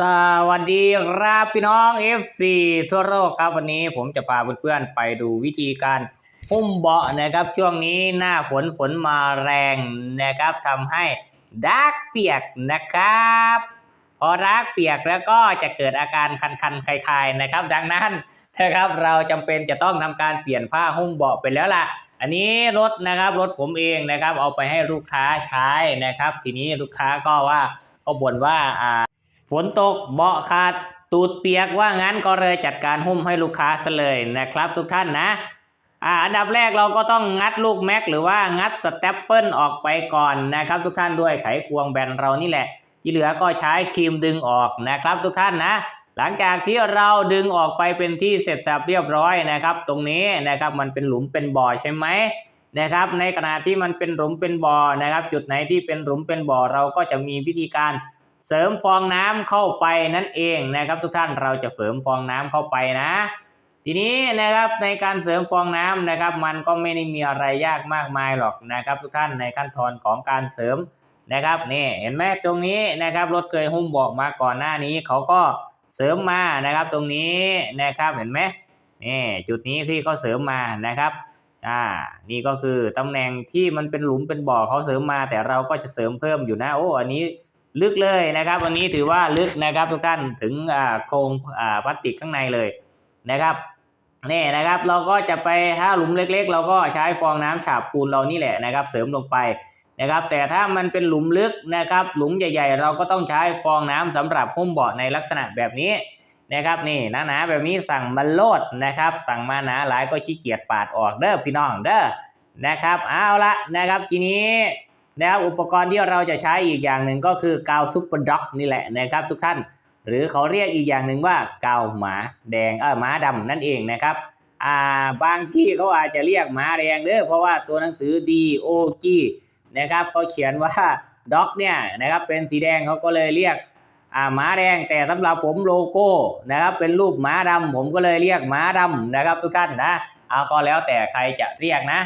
สวัสดีครับพี่น้อง FC ทั่วโลกครับวันนี้ผมจะพาเพื่อนๆไปดูวิธีการหุ้มเบาะนะครับ ช่วงนี้หน้าฝนฝนมาแรงนะครับทำให้ดากเปียกนะครับ พอดากเปียกแล้วก็จะเกิดอาการคันๆคลายๆนะครับ ดังนั้นนะครับเราจำเป็นจะต้องทำการเปลี่ยนผ้าหุ้มเบาะไปแล้วล่ะ อันนี้รถนะครับรถผมเองนะครับ เอาไปให้ลูกค้าใช้นะครับ ทีนี้ลูกค้าก็ว่าก็บ่นว่าอ่า ฝนตกเบาะขาดตูดเปียกว่างั้นก็เลยจัดการหุ้มให้ลูกค้าซะเลยนะครับทุกท่านนะอ่าอันดับแรกเราก็ต้องงัดลูกแม็กหรือว่างัดสเตปเปิลออกไปก่อนนะครับ ทุกท่านด้วยไขควงแบนเรานี่แหละ ที่เหลือก็ใช้ครีมดึงออกนะครับ ทุกท่านนะ หลังจากที่เราดึงออกไปเป็นที่เสร็จสับเรียบร้อยนะครับ ตรงนี้นะครับมันเป็นหลุมเป็นบ่อใช่ไหมนะครับ ในขณะที่มันเป็นหลุมเป็นบ่อนะครับ จุดไหนที่เป็นหลุมเป็นบ่อเราก็จะมีวิธีการ เสริมฟองน้ำเข้าไปนั่นเองนะครับ ทุกท่านเราจะเสริมฟองน้ำเข้าไปนะ ทีนี้นะครับในการเสริมฟองน้ำนะครับ มันก็ไม่ได้มีอะไรยากมากมายหรอกนะครับ ทุกท่านในขั้นตอนของการเสริมนะครับนี่เห็นไหมตรงนี้นะครับรถเคยหุ้มบอกมาก่อนหน้านี้เขาก็เสริมมานะครับ ตรงนี้นะครับเห็นไหมนี่จุดนี้ที่เขาเสริมมานะครับอ่านี่ก็คือตำแหน่งที่มันเป็นหลุมเป็นบ่อเขาเสริมมา แต่เราก็จะเสริมเพิ่มอยู่นะโอ้อันนี้ ลึกเลยนะครับ วันนี้ถือว่าลึกนะครับทุกท่านถึงโครงพลาสติกข้างในเลยนะครับนี่นะครับเราก็จะไปถ้าหลุมเล็ก ๆ เราก็ใช้ฟองน้ำฉาบปูนเรานี่แหละนะครับ เสริมลงไปนะครับ แต่ถ้ามันเป็นหลุมลึกนะครับ หลุมใหญ่ ๆ เราก็ต้องใช้ฟองน้ำสำหรับหุ้มเบาะในลักษณะแบบนี้นะครับนี่หนาๆแบบนี้สั่งมาโลดนะครับ สั่งมาหนาหลายก็ขี้เกียจปาดออกเด้อพี่น้องเด้อนะครับ เอาละนะครับทีนี้ นะครับอุปกรณ์ที่เราจะใช้อีกอย่างหนึ่งก็คือกาวซุปเปอร์ด็อกนี่แหละนะครับ ทุกท่าน หรือเขาเรียกอีกอย่างหนึ่งว่ากาวหมาแดงเออหมาดำนั่นเองนะครับอ่าบางที่เขาอาจจะเรียกหมาแดงเด้อเพราะว่าตัวหนังสือ DOG นะครับเขาเขียนว่าด็อกเนี่ยนะครับเป็นสีแดงเขาก็เลยเรียกอ่าหมาแดงแต่สำหรับผมโลโก้นะครับเป็นรูปหมาดำผมก็เลยเรียกหมาดำนะครับ ทุกท่านนะเอาก็แล้วแต่ใครจะเรียกนะ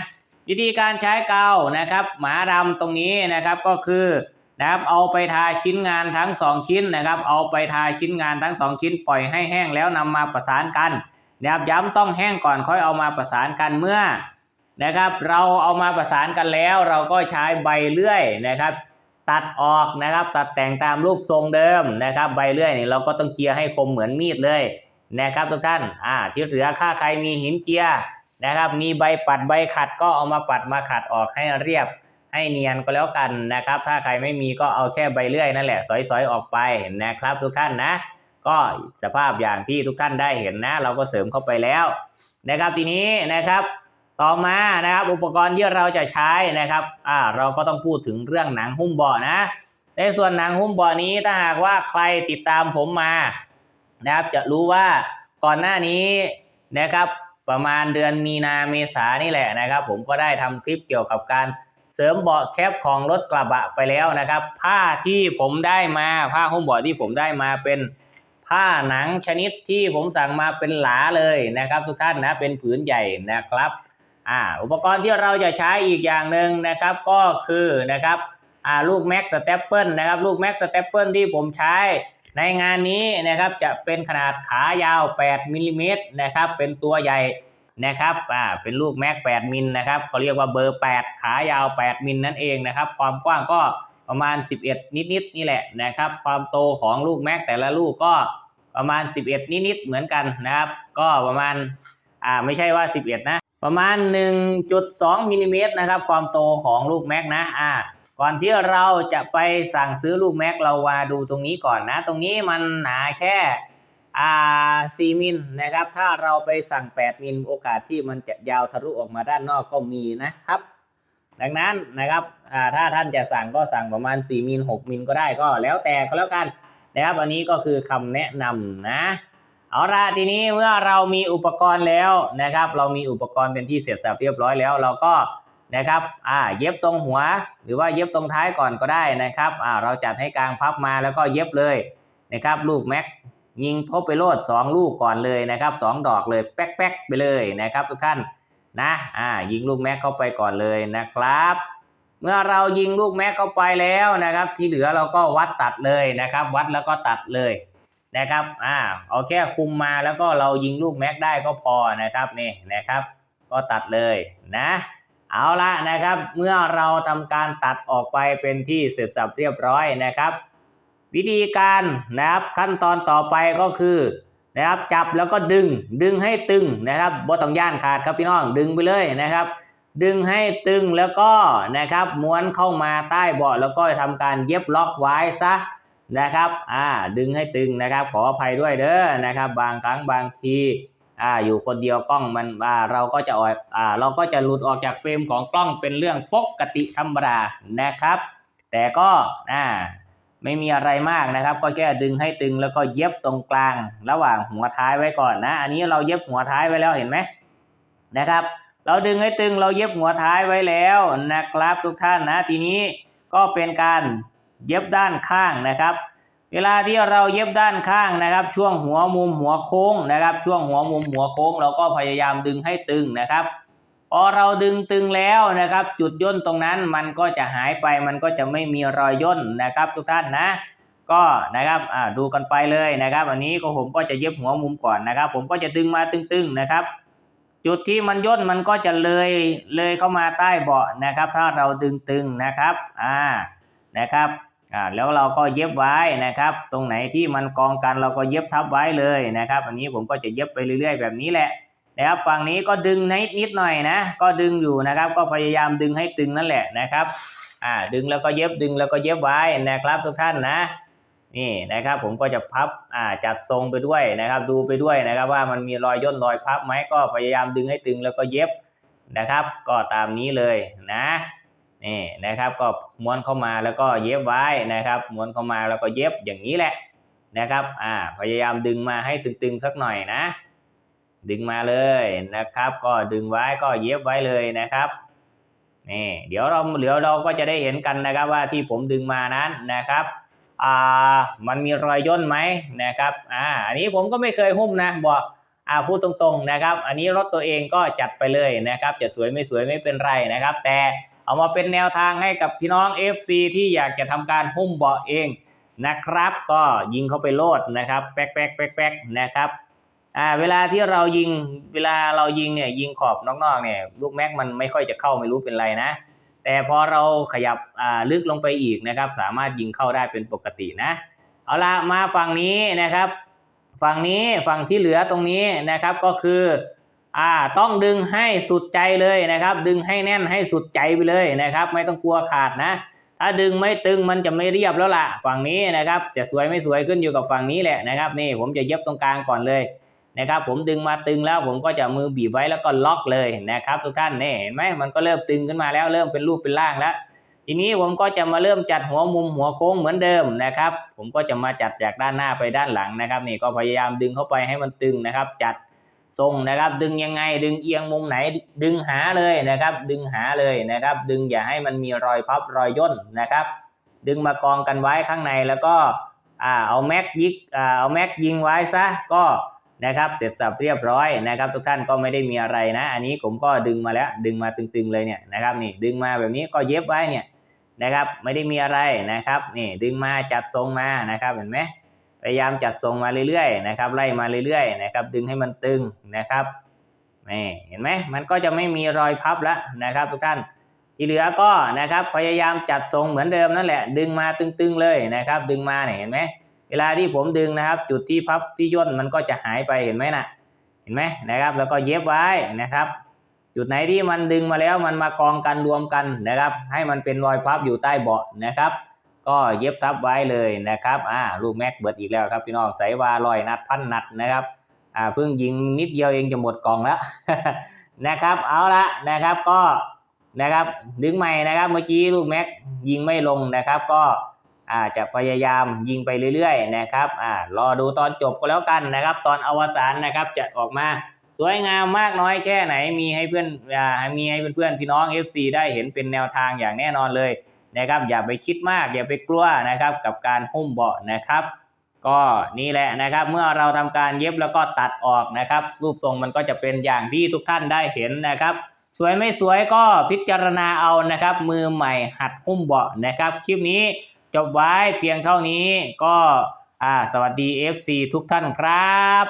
วิธีการใช้กาวนะครับ หมาดำตรงนี้นะครับก็คือนะครับเอาไปทาชิ้นงานทั้งสองชิ้นนะครับ เอาไปทาชิ้นงานทั้งสองชิ้น ปล่อยให้แห้งแล้วนำมาประสานกันนะครับย้ำต้องแห้งก่อนค่อยเอามาประสานกันเมื่อนะครับ เราเอามาประสานกันแล้ว เราก็ใช้ใบเลื่อยนะครับ ตัดออกนะครับ ตัดแต่งตามรูปทรงเดิมนะครับ ใบเลื่อยนี่เราก็ต้องเจียให้คมเหมือนมีดเลยนะครับทุกท่านอ่าที่เหลือค่าใครมีหินเจีย นะครับ มีใบปัดใบขัดก็เอามาปัดมาขัดออกให้เรียบให้เนียนก็แล้วกันนะครับ ถ้าใครไม่มีก็เอาแค่ใบเลื่อยนั่นแหละสอยๆออกไปนะครับ ทุกท่านนะ ก็สภาพอย่างที่ทุกท่านได้เห็นนะ เราก็เสริมเข้าไปแล้วนะครับทีนี้นะครับต่อมานะครับอุปกรณ์ที่เราจะใช้นะครับอ่าเราก็ต้องพูดถึงเรื่องหนังหุ้มเบาะนะ ในส่วนหนังหุ้มเบาะนี้ถ้าหากว่าใครติดตามผมมานะครับจะรู้ว่าก่อนหน้านี้นะครับ ประมาณเดือนมีนาเมษานี่แหละนะครับ ผมก็ได้ทำคลิปเกี่ยวกับการเสริมเบาะแคปของรถกระบะไปแล้วนะครับ ผ้าที่ผมได้มาผ้าหุ้มเบาะที่ผมได้มาเป็นผ้าหนังชนิดที่ผมสั่งมาเป็นหลาเลยนะครับ ทุกท่านนะเป็นผืนใหญ่นะครับอ่าอุปกรณ์ที่เราจะใช้อีกอย่างหนึ่งนะครับก็คือนะครับอ่าลูกแม็กสเตปเปิลนะครับลูกแม็กสเตปเปิลที่ผมใช้ ในงานนี้นะครับจะเป็นขนาดขายาว 8มิลลิเมตรนะครับ เป็นตัวใหญ่นะครับ อ่า เป็นลูกแม็ก 8 มิลนะครับเขาเรียกว่าเบอร์ 8 ขายาว 8 มิลนั่นเองนะครับ ความกว้างก็ประมาณ 11 นิดๆนี่แหละนะครับ ความโตของลูกแม็กแต่ละลูกก็ประมาณ 11 นิดๆเหมือนกันนะครับ ก็ประมาณ อ่า ไม่ใช่ว่า 11 นะ ประมาณ 1.2มิลลิเมตรนะครับ ความโตของลูกแม็กนะ อ่า ก่อนที่เราจะไปสั่งซื้อลูกแม็กเรามาดูตรงนี้ก่อนนะ ตรงนี้มันหนาแค่อ่า4มิลนะครับ ถ้าเราไปสั่ง 8 มิลโอกาสที่มันจะยาวทะลุออกมาด้านนอกก็มีนะครับ ดังนั้นนะครับอ่าถ้าท่านจะสั่งก็สั่งประมาณ 4 มิล 6 มิลก็ได้ก็แล้วแต่ก็แล้วกันนะครับอันนี้ก็คือคำแนะนำนะเอาละทีนี้เมื่อเรามีอุปกรณ์แล้วนะครับ เรามีอุปกรณ์เป็นที่เสร็จสับเรียบร้อยแล้ว เราก็ นะครับอ่าเย็บตรงหัว หรือว่าเย็บตรงท้ายก่อนก็ได้นะครับอ่าเราจัดให้กลางพับมาแล้วก็เย็บเลยนะครับลูกแม็กยิงเข้าไปโลดสองลูกก่อนเลยนะครับสองดอกเลยแป๊กแป๊กๆไปเลยนะครับ ทุกท่านนะอ่ายิงลูกแม็กเข้าไปก่อนเลยนะครับ เมื่อเรายิงลูกแม็กเข้าไปแล้วนะครับ ที่เหลือเราก็วัดตัดเลยนะครับ วัดแล้วก็ตัดเลยนะครับอ่าเอาแค่คุมมาแล้วก็เรายิงลูกแม็กได้ก็พอนะครับนี่นะครับ ก็ตัดเลยนะ เอาละนะครับ เมื่อเราทำการตัดออกไปเป็นที่เสร็จสับเรียบร้อยนะครับ วิธีการนะครับขั้นตอนต่อไปก็คือนะครับจับแล้วก็ดึงดึงให้ตึงนะครับบ่ต้องย่านขาดครับพี่น้องดึงไปเลยนะครับ ดึงให้ตึงแล้วก็นะครับม้วนเข้ามาใต้เบาะแล้วก็ทำการเย็บล็อกไว้ซะนะครับอ่าดึงให้ตึงนะครับ ขออภัยด้วยเด้อนะครับ บางครั้งบางที อ่าอยู่คนเดียวกล้องมันอ่าเราก็จะออกอ่าเราก็จะหลุดออกจากเฟรมของกล้องเป็นเรื่องปกติธรรมดานะครับ แต่ก็อ่าไม่มีอะไรมากนะครับ ก็แค่ดึงให้ตึงแล้วก็เย็บตรงกลางระหว่างหัวท้ายไว้ก่อนนะ อันนี้เราเย็บหัวท้ายไว้แล้วเห็นไหมนะครับ เราดึงให้ตึงเราเย็บหัวท้ายไว้แล้วนะครับทุกท่านนะทีนี้ก็เป็นการเย็บด้านข้างนะครับ เวลาที่เราเย็บด้านข้างนะครับ ช่วงหัวมุมหัวโค้งนะครับ ช่วงหัวมุมหัวโค้ง เราก็พยายามดึงให้ตึงนะครับ พอเราดึงตึงแล้วนะครับ จุดย่นตรงนั้นมันก็จะหายไปมันก็จะไม่มีรอยย่นนะครับ ทุกท่านนะ ก็นะครับดูกันไปเลยนะครับ อันนี้ก็ผมก็จะเย็บหัวมุมก่อนนะครับ ผมก็จะดึงมาตึงๆนะครับ จุดที่มันย่นมันก็จะเลยเลยเข้ามาใต้เบาะนะครับ ถ้าเราดึงตึงนะครับอ่านะครับ อ่าแล้วเราก็เย็บไว้นะครับ ตรงไหนที่มันกองกันเราก็เย็บทับไว้เลยนะครับ อันนี้ผมก็จะเย็บไปเรื่อย ๆ แบบนี้แหละนะครับฝั่งนี้ก็ดึงนิดนิดหน่อยนะ ก็ดึงอยู่นะครับ ก็พยายามดึงให้ตึงนั่นแหละนะครับอ่าดึงแล้วก็เย็บดึงแล้วก็เย็บไว้นะครับทุกท่านนะนี่นะครับผมก็จะพับอ่าจัดทรงไปด้วยนะครับ ดูไปด้วยนะครับ ว่ามันมีรอยย่นรอยพับไหมก็พยายามดึงให้ตึงแล้วก็เย็บนะครับ ก็ตามนี้เลยนะ นี่นะครับก็ม้วนเข้ามาแล้วก็เย็บไว้นะครับม้วนเข้ามาแล้วก็เย็บอย่างนี้แหละนะครับอ่าพยายามดึงมาให้ตึงๆสักหน่อยนะ ดึงมาเลยนะครับ ก็ดึงไว้ก็เย็บไว้เลยนะครับนี่เดี๋ยวเราเดี๋ยวเราก็จะได้เห็นกันนะครับว่าที่ผมดึงมานั้นนะครับอ่ามันมีรอยย่นไหมนะครับอ่าอันนี้ผมก็ไม่เคยหุ้มนะบอกอ่าพูดตรงๆนะครับ อันนี้รถตัวเองก็จัดไปเลยนะครับ จะสวยไม่สวยไม่เป็นไรนะครับ แต่ เอามาเป็นแนวทางให้กับพี่น้อง FC ที่อยากจะทำการหุ้มเบาะเองนะครับ ก็ยิงเข้าไปโลดนะครับแป๊กแป๊กแป๊กแป๊กนะครับอ่าเวลาที่เรายิงเวลาเรายิงเนี่ยยิงขอบนอกๆเนี่ยลูกแม็กมันไม่ค่อยจะเข้าไม่รู้เป็นไรนะ แต่พอเราขยับอ่าลึกลงไปอีกนะครับ สามารถยิงเข้าได้เป็นปกตินะ เอาละมาฝั่งนี้นะครับ ฝั่งนี้ฝั่งที่เหลือตรงนี้นะครับก็คือ อ่าต้องดึงให้สุดใจเลยนะครับ ดึงให้แน่นให้สุดใจไปเลยนะครับ ไม่ต้องกลัวขาดนะ ถ้าดึงไม่ตึงมันจะไม่เรียบแล้วล่ะ ฝั่งนี้นะครับ จะสวยไม่สวยขึ้นอยู่กับฝั่งนี้แหละนะครับ นี่ผมจะเย็บตรงกลางก่อนเลยนะครับ ผมดึงมาตึงแล้วผมก็จะมือบีบไว้แล้วก็ล็อกเลยนะครับ ทุกท่านนี่เห็นไหมมันก็เริ่มตึงขึ้นมาแล้วเริ่มเป็นรูปเป็นร่างแล้วทีนี้ผมก็จะมาเริ่มจัดหัวมุมหัวโค้งเหมือนเดิมนะครับ ผมก็จะมาจัดจากด้านหน้าไปด้านหลังนะครับ นี่ก็พยายามดึงเข้าไปให้มันตึงนะครับ จัด ทรงนะครับ ดึงยังไงดึงเอียงมุมไหน ดึงหาเลยนะครับ ดึงหาเลยนะครับ ดึงอย่าให้มันมีรอยพับรอยย่นนะครับ ดึงมากองกันไว้ข้างในแล้วก็เอาแม็กยิกเอาแม็กยิงไว้ซะก็นะครับเสร็จสับเรียบร้อยนะครับ ทุกท่านก็ไม่ได้มีอะไรนะ อันนี้ผมก็ดึงมาแล้วดึงมาตึงๆเลยเนี่ยนะครับนี่ดึงมาแบบนี้ก็เย็บไว้เนี่ยนะครับไม่ได้มีอะไรนะครับนี่ดึงมาจัดทรงมานะครับเห็นไหม พยายามจัดทรงมาเรื่อยๆนะครับไล่มาเรื่อยๆนะครับดึงให้มันตึงนะครับนี่เห็นไหมมันก็จะไม่มีรอยพับแล้วนะครับ ทุกท่านที่เหลือก็นะครับพยายามจัดทรงเหมือนเดิมนั่นแหละ ดึงมาตึงๆเลยนะครับ ดึงมาเนี่ยเห็นไหมเวลาที่ผมดึงนะครับ จุดที่พับที่ย่นมันก็จะหายไปเห็นไหมนะเห็นไหมนะครับ แล้วก็เย็บไว้นะครับ จุดไหนที่มันดึงมาแล้วมันมากองกันรวมกันนะครับ ให้มันเป็นรอยพับอยู่ใต้เบาะนะครับ ก็เย็บทับไว้เลยนะครับอ่าลูกแม็กเบิดอีกแล้วครับพี่น้องใส่วาลอยนัดพันนัดนะครับอ่าเพิ่งยิงนิดเดียวเองจะหมดกล่องแล้วนะครับ เอาละนะครับก็นะครับดึงใหม่นะครับเมื่อกี้ลูกแม็กยิงไม่ลงนะครับก็อาจะพยายามยิงไปเรื่อยๆนะครับอ่ารอดูตอนจบก็แล้วกันนะครับ ตอนอวสานนะครับจะออกมาสวยงามมากน้อยแค่ไหนมีให้เพื่อนอ่ามีให้เพื่อนๆพี่น้อง FC ได้เห็นเป็นแนวทางอย่างแน่นอนเลย นะครับ อย่าไปคิดมาก อย่าไปกลัวนะครับกับการหุ้มเบาะนะครับ ก็นี่แหละนะครับ เมื่อเราทำการเย็บแล้วก็ตัดออกนะครับ รูปทรงมันก็จะเป็นอย่างที่ทุกท่านได้เห็นนะครับ สวยไม่สวยก็พิจารณาเอานะครับ มือใหม่หัดหุ้มเบาะนะครับ คลิปนี้จบไว้เพียงเท่านี้ก็อ่าสวัสดี FC ทุกท่านครับ